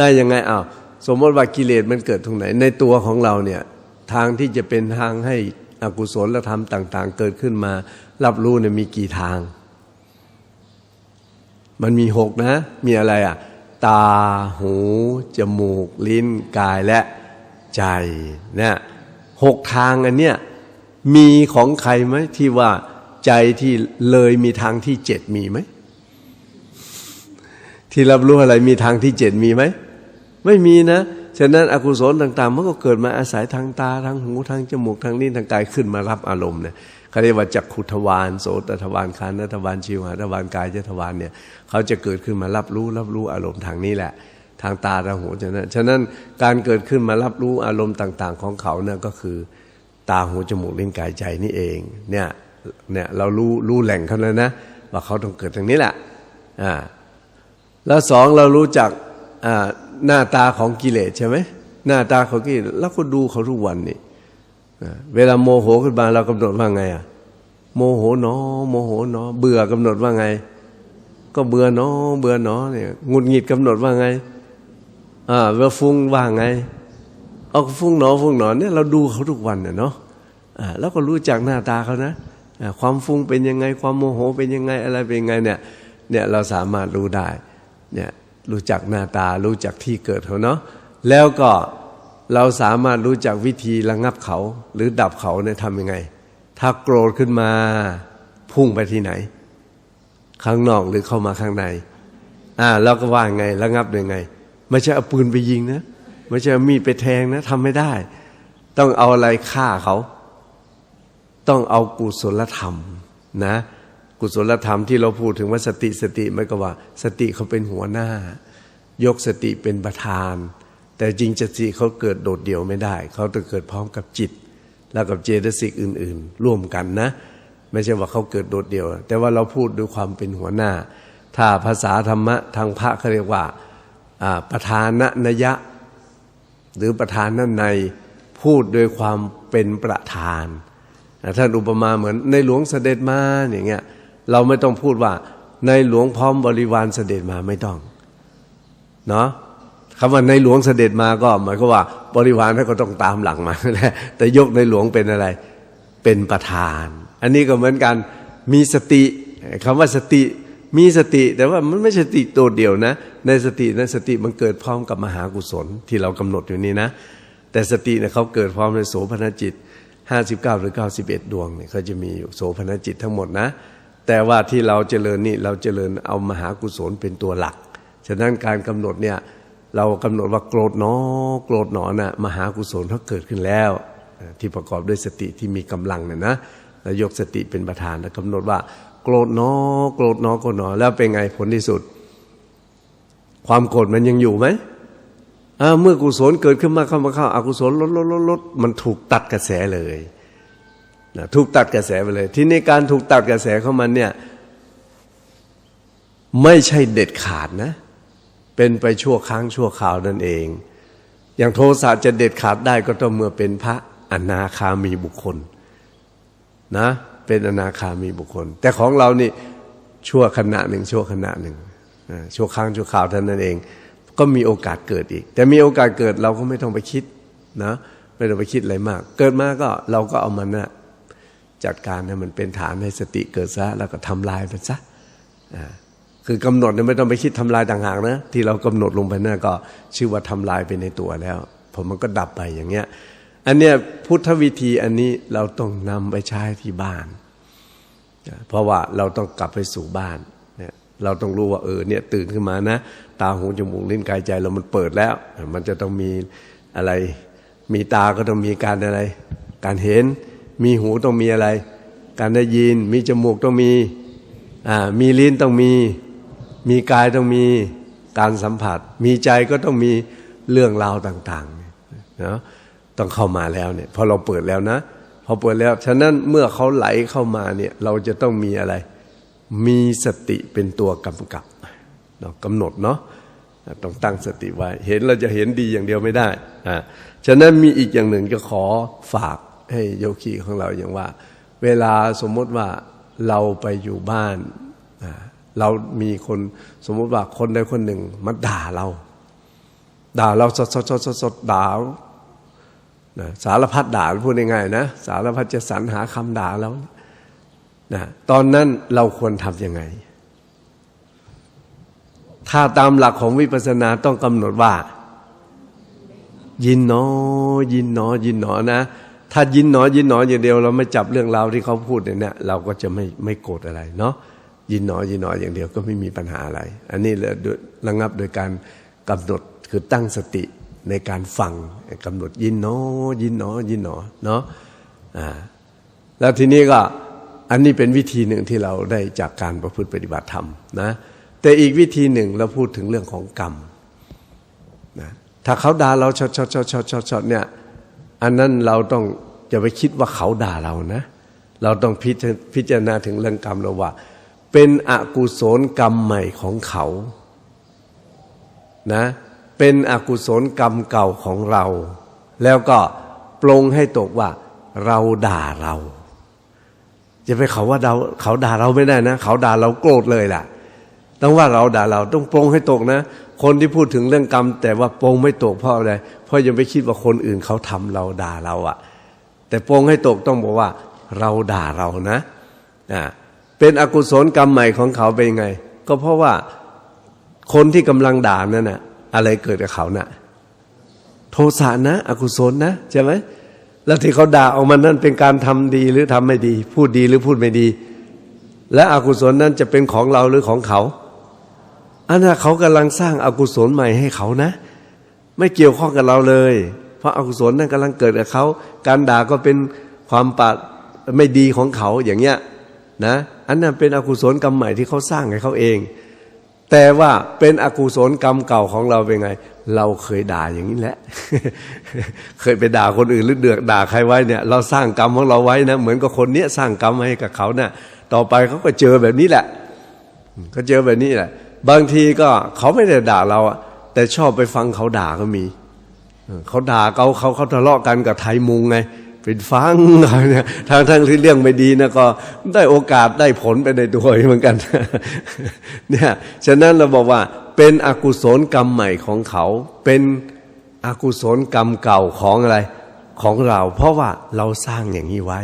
ได้ยังไงอ้าวสมมติว่ากิเลสมันเกิดตรงไหน ในตัวของเราเนี่ยทางที่จะเป็นทางให้อกุศลธรรมต่าง ๆ เกิดขึ้นมา รับรู้เนี่ยมีกี่ทาง มันมีหกนะ มีอะไรอะ ตาหู จมูก ลิ้นกายและใจเนี่ยหกทางอันเนี้ยมีของใครไหมที่ว่าใจที่เลยมีทางที่เจ็ดมีไหมที่รับรู้อะไรมีทางที่เจ็ดมีไหม ไม่มีนะฉะนั้นอกุศลต่างๆมันก็เกิดมาอาศัยทางตาทางหูทางจมูกทางลิ้นทางกายขึ้นมารับอารมณ์เนี่ยเขาเรียกว่าจักขุทวารโสตทวารคานทวารชิวหทวารกายทวารเนี่ยเขาจะเกิดขึ้นมารับรู้รับรู้อารมณ์ทางนี้แหละ ทางตาทางหูฉะนั้นฉะนั้นการเกิดขึ้นมารับรู้อารมณ์ต่าง ๆ ของเขาเนี่ยก็คือ ตาหูจมูกลิ้นกายใจนี่เองเนี่ยเนี่ยเรารู้รู้แหล่งเขาแล้วนะ ว่าเขาต้องเกิดทางนี้แหละอ่าแล้วสองเรารู้จักอ่า หน้าตาของกิเลสใช่ไหมหน้าตาของกิเลสแล้วก็ดูเขาทุกวันนี่เวลาโมโหขึ้นมาเรากำหนดว่าไงอะโมโหเนอ โมโหเนอ เบื่อกำหนดว่าไง ก็เบื่อเนอ เบื่อเนอเนี่ยหงุดหงิดกำหนดว่าไงอ่าเวลาฟุ้งว่าไงเอาฟุ้งหนอฟุ้งหนอเนี่ยเราดูเขาทุกวันเนี่ยเนาะอ่าแล้วก็รู้จักหน้าตาเขานะความฟุ้งเป็นยังไง ความโมโหเป็นยังไงอะไรเป็นยังไงเนี่ยเนี่ยเราสามารถรู้ได้เนี่ย รู้จักหน้าตารู้จักที่เกิดเขาเนาะแล้วก็เราสามารถรู้จักวิธีระงับเขา หรือดับเขาเนี่ยทำยังไง ถ้าโกรธขึ้นมาพุ่งไปที่ไหน ข้างนอกหรือเข้ามาข้างใน อ่าเราก็ว่าไงระงับยังไง ไม่ใช่เอาปืนไปยิงนะไม่ใช่มีดไปแทงนะทำไม่ได้ ต้องเอาอะไรฆ่าเขา ต้องเอากุศลธรรมนะ กุศลธรรมที่เราพูดถึงว่าสติสติไม่ก็ว่า สติเขาเป็นหัวหน้า ยกสติเป็นประธาน แต่จริงสติเขาเกิดโดดเดี่ยวไม่ได้ เขาต้องเกิดพร้อมกับจิต แล้วกับเจตสิกอื่น ๆ ร่วมกันนะ ไม่ใช่ว่าเขาเกิดโดดเดี่ยว แต่ว่าเราพูดด้วยความเป็นหัวหน้า ถ้าภาษาธรรมะทางพระเขาเรียกว่าประธานนยะ หรือประธานนั่นในพูดด้วยความเป็นประธานท่านอุปมาเหมือนในหลวงเสด็จมาอย่างเงี้ย เราไม่ต้องพูดว่า ในหลวงพร้อมบริวารเสด็จมาไม่ต้องเนาะคำว่าในหลวงเสด็จมาก็หมายความว่า บริวารท่านก็ต้องตามหลังมาแต่ยกในหลวงเป็นอะไร เป็นประธาน อันนี้ก็เหมือนกันมีสติคำว่าสติมีสติ แต่ว่ามันไม่ใช่สติตัวเดียวนะ ในสตินั้นสติมันเกิดพร้อมกับมหากุศลที่เรากำหนดอยู่นี้นะ แต่สติเนี่ยเขาเกิดพร้อมในโสภณจิต 59 หรือ 91 ดวงเนี่ยเขาจะมีอยู่โสภณจิตทั้งหมดนะ แต่ว่าที่เราเจริญนี่เราเจริญเอามหากุศลเป็นตัวหลัก ฉะนั้นการกำหนดเนี่ยเรากำหนดว่าโกรธหนอ โกรธหนอนะ่ะมหากุศลเขาเกิดขึ้นแล้ว ที่ประกอบด้วยสติที่มีกำลังเนี่ยนะแล้วยกสติเป็นประธานแล้วกำหนดว่า โกรธหนอ โกรธหนอโกรธหนอแล้วเป็นไงผลที่สุด ความโกรธมันยังอยู่ไหมเมื่อกุศลเกิดขึ้นมาเข้ามาเข้าอากุศลลดลดลดลดมันถูกตัดกระแสเลย นะถูกตัดกระแสไปเลย ที่ในการถูกตัดกระแสเข้ามันเนี่ยไม่ใช่เด็ดขาดนะ เป็นไปชั่วครั้งชั่วคราวนั่นเอง อย่างโทสะจะเด็ดขาดได้ก็ต้องเมื่อเป็นพระอนาคามีบุคคลนะ เป็นอนาคามีบุคคล แต่ของเรานี่ชั่วขณะหนึ่งชั่วขณะหนึ่งชั่วครั้งชั่วคราวเท่านั้นเอง ก็มีโอกาสเกิดอีก แต่มีโอกาสเกิดเราก็ไม่ต้องไปคิดนะไม่ต้องไปคิดอะไรมาก เกิดมาก็เราก็เอามันนะ จัดการให้มันเป็นฐานให้สติเกิดซะ แล้วก็ทำลายไปซะคือกำหนดเนี่ยไม่ต้องไปคิดทำลายต่างหากนะที่เรากำหนดลงไปนั่นก็ชื่อว่าทำลายไปในตัวแล้วผมมันก็ดับไปอย่างเงี้ยอันเนี้ยพุทธวิธีอันนี้เราต้องนำไปใช้ที่บ้าน เพราะว่าเราต้องกลับไปสู่บ้านเนี่ยเราต้องรู้ว่าเออเนี่ยตื่นขึ้นมานะ ตาหูจมูกลิ้นกายใจเรามันเปิดแล้ว มันจะต้องมีอะไร มีตาก็ต้องมีการอะไร การเห็น มีหูต้องมีอะไร การได้ยิน มีจมูกต้องมีอ่ามีลิ้นต้องมี มีกายต้องมีการสัมผัส มีใจก็ต้องมีเรื่องราวต่างๆเนาะต้องเข้ามาแล้วเนี่ยพอเราเปิดแล้วนะพอเปิดแล้วฉะนั้นเมื่อเขาไหลเข้ามาเนี่ยเราจะต้องมีอะไร มีสติเป็นตัวกำกับเราะกำหนดเนาะต้องตั้งสติไว้ เห็นเราจะเห็นดีอย่างเดียวไม่ได้อ่าฉะนั้นมีอีกอย่างหนึ่งจะขอฝาก ให้โยคีของเราอย่างว่า เวลาสมมติว่าเราไปอยู่บ้านเรามีคนสมมติว่าคนใดคนหนึ่งมาด่าเรา ด่าเราสดสดสดสดสดด่าสารพัดด่าพูดง่ายๆนะ สารพัดจะสรรหาคำด่าแล้วนะตอนนั้นเราควรทำยังไง ถ้าตามหลักของวิปัสสนาต้องกำหนดว่า ยินหนอ ยินหนอ ยินหนอนะ ถ้ายินหนอยินหนออย่างเดียว เราไม่จับเรื่องราวที่เขาพูดเนี่ยเราก็จะไม่ไม่โกรธอะไรเนาะยินหนอยินหนออย่างเดียวก็ไม่มีปัญหาอะไร อันนี้เระงับโดยการกำหนดคือตั้งสติในการฟังกำหนดยินหนอยินหนอยินหนอเนาะอ่าแล้วทีนี้ก็อันนี้เป็นวิธีหนึ่งที่เราได้จากการประพฤติปฏิบัติธรรมนะแต่อีกวิธีหนึ่งเราพูดถึงเรื่องของกรรมนะถ้าเขาด่าเราชดชดชดชดชดชดเนี่ย อันนั้นเราต้องจะไปคิดว่าเขาด่าเรานะ เราต้องพิจพิจารณาถึงเรื่องกรรมเราว่า เป็นอกุศลกรรมใหม่ของเขานะเป็นอกุศลกรรมเก่าของเรา แล้วก็ปลงให้ตกว่าเราด่าเราจะไปเขาว่าเราเขาด่าเราไม่ได้นะ เขาด่าเราโกรธเลยล่ะ ต้องว่าเราด่าเราต้องปรงให้ตกนะ คนที่พูดถึงเรื่องกรรม แต่ว่าโปงไม่ตกเพราะอะไร เพราะยังไปคิดว่าคนอื่นเขาทำเราด่าเราอะแต่โปงให้ตกต้องบอกว่า เราด่าเรานะอ่าเป็นอกุศลกรรมใหม่ของเขาเป็นไง ก็เพราะว่าคนที่กำลังด่านั่นน่ะอะไรเกิดกับเขาน่ะโทสะนะ อกุศลนะใช่ไหมแล้วที่เขาด่าออกมานั่นเป็นการทำดีหรือทำไม่ดี พูดดีหรือพูดไม่ดี และอกุศลนั้นจะเป็นของเราหรือของเขา อันนั้นเขากำลังสร้างอากุศลใหม่ให้เขานะ ไม่เกี่ยวข้องกับเราเลย เพราะอากุศลนั้นกำลังเกิดกับเขา การด่าก็เป็นความปาดไม่ดีของเขาอย่างเงี้ยนะอันนั้นเป็นอกุศลกรรมใหม่ที่เขาสร้างให้เขาเอง แต่ว่าเป็นอกุศลกรรมเก่าของเราเป็นไง เราเคยด่าอย่างนี้แหละ เคยไปด่าคนอื่นหรือเดือดด่าใครไว้เนี่ย เราสร้างกรรมของเราไว้นะเหมือนกับคนเนี้ยสร้างกรรมให้กับเขาเนะ่ยต่อไปเขาก็เจอแบบนี้แหละก็เจอแบบนี้แหละ บางทีก็เขาไม่ได้ด่าเราแต่ชอบไปฟังเขาด่าก็มี เขาด่าเขาเขาเขาทะเลาะกันกับไทยมุงไงเป็นฟังเนี่ยทางทั้งที่เรื่องไม่ดีนะก็ได้โอกาสได้ผลไปในตัวเหมือนกันเนี่ยฉะนั้นเราบอกว่า เป็นอกุศลกรรมใหม่ของเขา เป็นอกุศลกรรมเก่าของอะไร ของเรา เพราะว่าเราสร้างอย่างนี้ไว้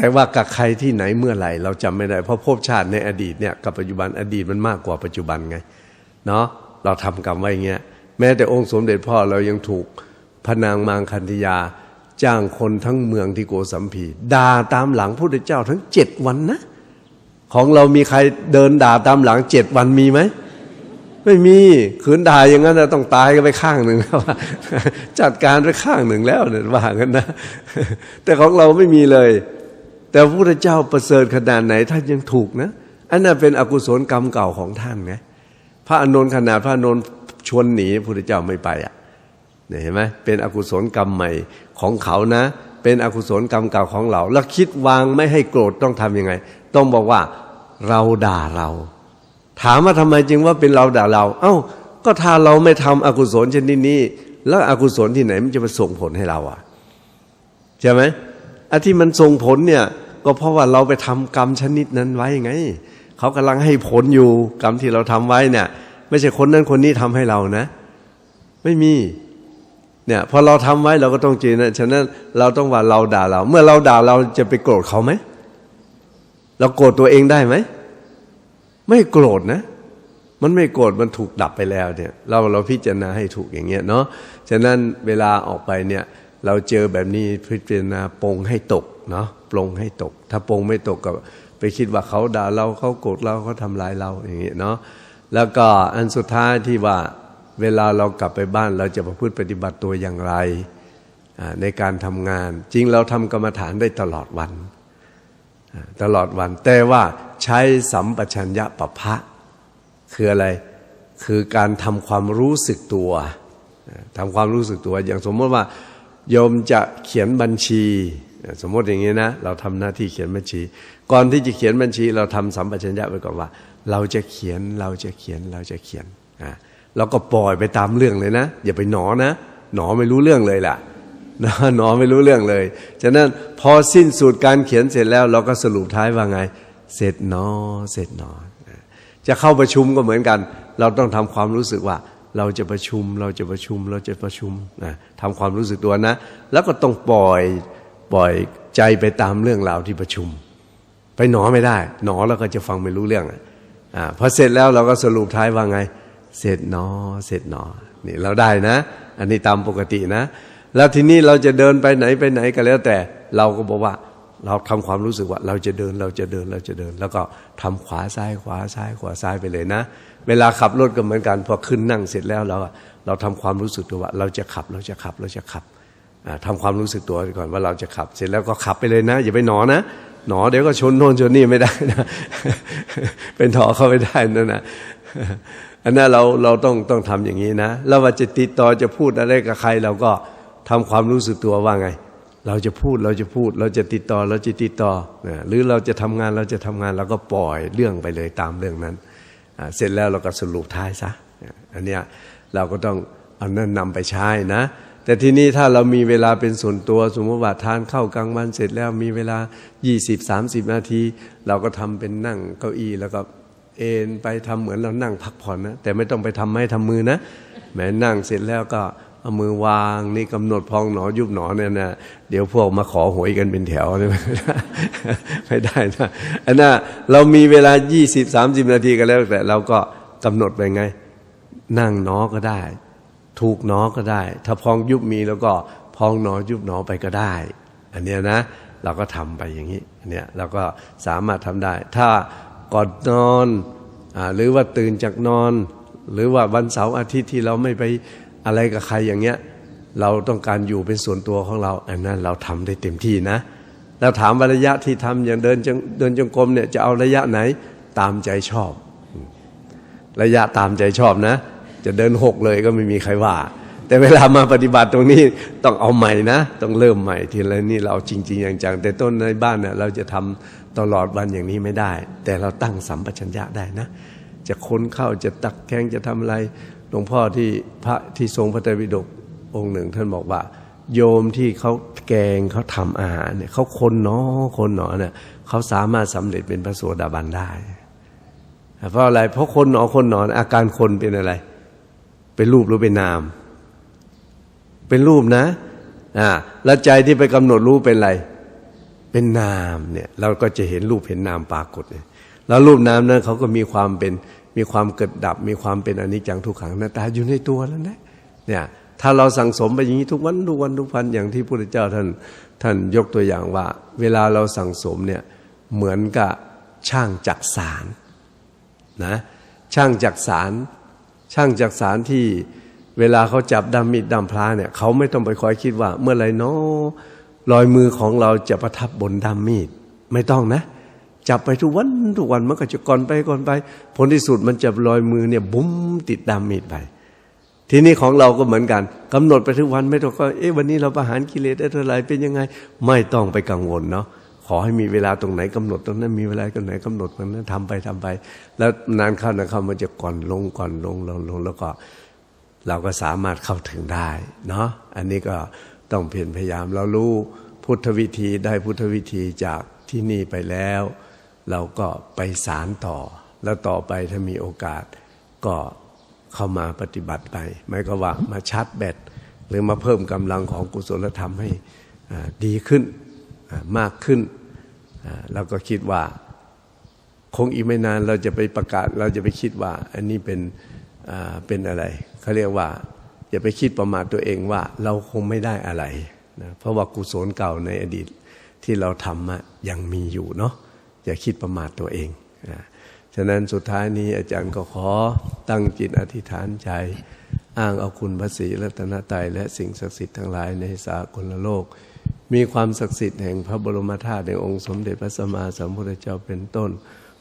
แต่ว่ากับใครที่ไหนเมื่อไหร่ เราจำไม่ได้ เพราะภพชาติในอดีตเนี่ยกับปัจจุบันอดีตมันมากกว่าปัจจุบันไงเนาะเราทำกรรมไว้อย่างเงี้ยแม้แต่องค์สมเด็จพ่อเรายังถูกพนางมางคันธยา จ้างคนทั้งเมืองที่โกสัมพีด่าตามหลังพระพุทธเจ้าทั้งเจ็ดวันนะ ของเรามีใครเดินด่าตามหลังเจ็ดวันมีไหมไม่มีขืนด่าอย่างนั้นนะต้องตายกันไปข้างหนึ่งแล้วจัดการไปข้างหนึ่งแล้วเนี่ยว่ากันนะ แต่ของเราไม่มีเลย แต่พระพุทธเจ้าประเสริฐขนาดไหนท่านยังถูกนะ อันนั้นเป็นอกุศลกรรมเก่าของท่านไงพระอานนท์ขนาดพระอานนท์ชวนหนีพระพุทธเจ้าไม่ไปอะเห็นไหมเป็นอกุศลกรรมใหม่ของเขานะ เป็นอกุศลกรรมเก่าของเรา แล้วคิดวางไม่ให้โกรธต้องทำยังไง ต้องบอกว่าเราด่าเรา ถามว่าทำไมจึงว่าเป็นเราด่าเรา เอ้า ก็ถ้าเราไม่ทำอกุศลชนิดนี้แล้วอกุศลที่ไหนมันจะมาส่งผลให้เราอะใช่ไหมอันที่มันส่งผลเนี่ย ก็เพราะว่าเราไปทำกรรมชนิดนั้นไว้ไงเขากำลังให้ผลอยู่กรรมที่เราทำไว้เนี่ย ไม่ใช่คนนั้นคนนี้ทำให้เรานะ ไม่มี เนี่ยพอเราทำไว้เราก็ต้องจีนะฉะนั้นเราต้องว่าเราด่าเรา เมื่อเราด่าเราจะไปโกรธเขาไหมเราโกรธตัวเองได้ไหมไม่โกรธนะมันไม่โกรธมันถูกดับไปแล้วเนี่ย เราเราพิจารณาให้ถูกอย่างเงี้ยเนาะฉะนั้นเวลาออกไปเนี่ย เราเจอแบบนี้พิจารณาปงให้ตก เนาะปรงให้ตก ถ้าปรงไม่ตกก็ไปคิดว่าเขาด่าเราเขาโกรธเราเขาทำลายเราอย่างเงี้ยเนาะแล้วก็อันสุดท้ายที่ว่าเวลาเรากลับไปบ้านเราจะประพฤติปฏิบัติตัวอย่างไรในการทำงาน จริงเราทำกรรมฐานได้ตลอดวัน ตลอดวัน แต่ว่าใช้สัมปชัญญะปะพะ คืออะไรคือการทำความรู้สึกตัวทำความรู้สึกตัว อย่างสมมติว่าโยมจะเขียนบัญชี สมมติอย่างนี้นะ เราทำหน้าที่เขียนบัญชี ก่อนที่จะเขียนบัญชี เราทำสัมปชัญญะไปก่อนว่า เราจะเขียนเราจะเขียนเราจะเขียนอ่าเราก็ปล่อยไปตามเรื่องเลยนะ อย่าไปหนอนะ หนอไม่รู้เรื่องเลยล่ะนะหนอไม่รู้เรื่องเลยฉะนั้นพอสิ้นสุดการเขียนเสร็จแล้ว เราก็สรุปท้ายว่าไง เสร็จหนอเสร็จหนอจะเข้าประชุมก็เหมือนกัน เราต้องทำความรู้สึกว่า เราจะประชุมเราจะประชุมเราจะประชุมนะทำความรู้สึกตัวนะ แล้วก็ต้องปล่อย ปล่อยใจไปตามเรื่องราวที่ประชุม ไปหนอไม่ได้ หนอแล้วก็จะฟังไม่รู้เรื่องอะอ่าพอเสร็จแล้วเราก็สรุปท้ายว่าไง เสร็จหนอ เสร็จหนอนี่เราได้นะ อันนี้ตามปกตินะ แล้วทีนี้เราจะเดินไปไหนไปไหนก็แล้วแต่ เราก็บอกว่าเราทำความรู้สึกว่า เราจะเดินเราจะเดินเราจะเดิน แล้วก็ทำขวาซ้ายขวาซ้ายขวาซ้ายไปเลยนะ เวลาขับรถก็เหมือนกันพอขึ้นนั่งเสร็จแล้วเราเราทำความรู้สึกตัวว่า เราจะขับเราจะขับเราจะขับ อ่าทำความรู้สึกตัวก่อนว่าเราจะขับ เสร็จแล้วก็ขับไปเลยนะ อย่าไปหนอนะหนอเดี๋ยวก็ชนโน่นชนนี่ไม่ได้นะเป็นถอเข้าไม่ได้นั่นนะอันนั้นเราเราต้องต้องทำอย่างนี้นะแล้วว่าจะติดต่อจะพูดอะไรกับใคร เราก็ทำความรู้สึกตัวว่าไง เราจะพูดเราจะพูด เราจะติดต่อเราจะติดต่อนะหรือเราจะทำงานเราจะทำงานเราก็ปล่อยเรื่องไปเลยตามเรื่องนั้น เสร็จแล้วเราก็สรุปท้ายซะอันเนี้ยเราก็ต้องเอานั่นนำไปใช้นะ แต่ที่นี้ถ้าเรามีเวลาเป็นส่วนตัว สมมติว่าทานข้าวกลางวันเสร็จแล้วมีเวลา 20-30 นาที เราก็ทำเป็นนั่งเก้าอี้แล้วก็เอนไปทำเหมือนเรานั่งพักผ่อนนะ แต่ไม่ต้องไปทำให้ทำมือนะแม้นั่งเสร็จแล้วก็เอามือวางนี่กำหนดพองหนอยุบหนอเนี่ยนะเดี๋ยวพวกมาขอหวยกันเป็นแถวเนี่ยไม่ได้ไม่ได้นะอันน่ะเรามีเวลา 20 30 นาทีกันแล้วแต่เราก็กำหนดไปไง นั่งหนอก็ได้ ถูกหนอก็ได้ ถ้าพองยุบมีแล้วก็พองหนอยุบหนอไปก็ได้ อันเนี้ยนะเราก็ทำไปอย่างนี้เนี้ยเราก็สามารถทำได้ ถ้าก่อนนอนอหรือว่าตื่นจากนอน หรือว่าวันเสาร์อาทิตย์ที่เราไม่ไปอะไรกับใครอย่างเงี้ยเราต้องการอยู่เป็นส่วนตัวของเราอันนั้นเราทำได้เต็มที่นะแล้วถามว่าระยะที่ทำอย่างเดินจงเดินจงกรมเนี่ยจะเอาระยะไหนตามใจชอบ ระยะตามใจชอบนะ จะเดินหกเลยก็ไม่มีใครว่า แต่เวลามาปฏิบัติตรงนี้ต้องเอาใหม่นะ ต้องเริ่มใหม่ทีละนี่เราจริงๆอย่างจังแต่ต้นในบ้านเนี่ยเราจะทำตลอดวันอย่างนี้ไม่ได้ แต่เราตั้งสัมปชัญญะได้นะ จะค้นเข้าจะตักแกงจะทำอะไรหลวงพ่อที่พระที่ทรงพระไตรปิฎกองค์หนึ่ง ท่านบอกว่า โยมที่เขาแกงเขาทำอาหารเนี่ยเขาคนเนาะคนเนาะเนี่ยเขาสามารถสำเร็จเป็นพระโสดาบันได้ เพราะอะไรเพราะคนหนอคนหนอนอาการคนเป็นอะไร เป็นรูปหรือเป็นนาม เป็นรูปนะอ่าแล้วใจที่ไปกำหนดรู้เป็นอะไร เป็นนามเนี่ย เราก็จะเห็นรูปเห็นนามปรากฏเนี่ยแล้วรูปนามนั้นเขาก็มีความเป็นมีความเกิดดับ มีความเป็นอนิจจังทุกขังหน้าตาอยู่ในตัวแล้วนะเนี่ยถ้าเราสั่งสมไปอย่างนี้ทุกวันทุกวันทุกพันอย่างที่พระพุทธเจ้าท่านท่านยกตัวอย่างว่า เวลาเราสั่งสมเนี่ยเหมือนกับช่างจักสารนะช่างจักสาร ช่างจักสารที่เวลาเขาจับดำมีดดำพลาเนี่ยเขาไม่ต้องไปคอยคิดว่า เมื่อไรเนาะรอยมือของเราจะประทับบนดำมีดไม่ต้องนะ จับไปทุกวันทุกวันมันก็จะก่อนไปก่อนไป ผลที่สุดมันจะรอยมือเนี่ยบุ้มติดดำมีดไป ทีนี้ของเราก็เหมือนกันกำหนดไปทุกวันไม่ต้องก็เอ๊ะวันนี้เราประหารกิเลสได้เท่าไหรเป็นยังไง ไม่ต้องไปกังวลเนาะ อให้มีเวลาตรงไหนกำหนดตรงนั้นมีเวลาตรงไหนกำหนดตรงนั้นทำไปทำไป แล้วนานเข้านานเข้ามันจะก่อนลงก่อนลงลงลงแล้วก็เราก็สามารถเข้าถึงได้เนาะอันนี้ก็ต้องเพียรพยายามเรารู้พุทธวิธีได้พุทธวิธีจากที่นี่ไปแล้ว เราก็ไปสารต่อ แล้วต่อไปถ้ามีโอกาสก็เข้ามาปฏิบัติไปหมายก็ว่ามาชาร์จแบตหรือมาเพิ่มกำลังของกุศลธรรมให้ดีขึ้นมากขึ้น เราก็คิดว่า คงอีกไม่นานเราจะไปประกาศ เราจะไปคิดว่า อันนี้เป็นเป็นอะไรเขาเรียกว่าอย่าไปคิดประมาทตัวเองว่าเราคงไม่ได้อะไรนะเพราะว่ากุศลเก่าในอดีตที่เราทำยังมีอยู่เนาะอย่าคิดประมาทตัวเองนะฉะนั้นสุดท้ายนี้อาจารย์ก็ขอตั้งจิตอธิษฐานใจ อ้างเอาคุณพระศรีรัตนตรัยและสิ่งศักดิ์สิทธิ์ทั้งหลายในสากลโลก มีความศักดิ์สิทธิ์แห่งพระบรมธาตุในองค์สมเด็จพระสัมมาสัมพุทธเจ้าเป็นต้น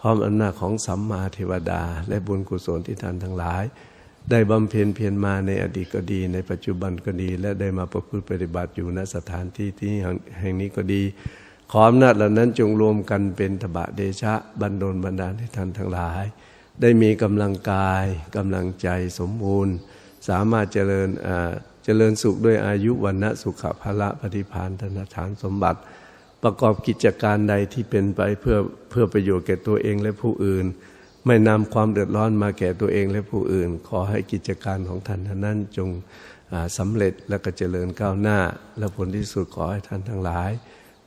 พร้อมอำนาจของสัมมาเทวดา และบุญกุศลที่ท่านทั้งหลาย ได้บำเพ็ญเพียรมาในอดีตก็ดี ในปัจจุบันก็ดี และได้มาประพฤติปฏิบัติอยู่ณสถานที่ที่แห่งนี้ก็ดี ขออำนาจเหล่านั้นจงรวมกันเป็นทบะเดชะบันดลบันดาลให้ท่านทั้งหลาย ได้มีกำลังกายกำลังใจสมบูรณ์ สามารถเจริญ เจริญสุขด้วยอายุวันณะสุขภละปฏิพานธนฐานสมบัติ ประกอบกิจการใดที่เป็นไปเพื่อเพื่อประโยชน์แก่ตัวเองและผู้อื่น ไม่นำความเดือดร้อนมาแก่ตัวเองและผู้อื่น ขอให้กิจการของท่านนั้นจงสำเร็จและก็เจริญก้าวหน้า และผลที่สุดขอให้ท่านทั้งหลาย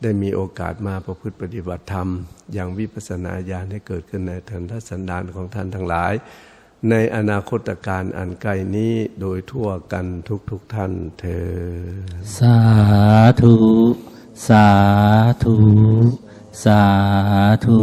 ได้มีโอกาสมาประพฤติปฏิบัติธรรม อย่างวิปัสสนาญาณให้เกิดขึ้นในทันทสันดานของท่านทั้งหลาย ในอนาคตการอันไกลนี้โดยทั่วกันทุกๆทท่านเธอ สาธุ สาธุ สาธุ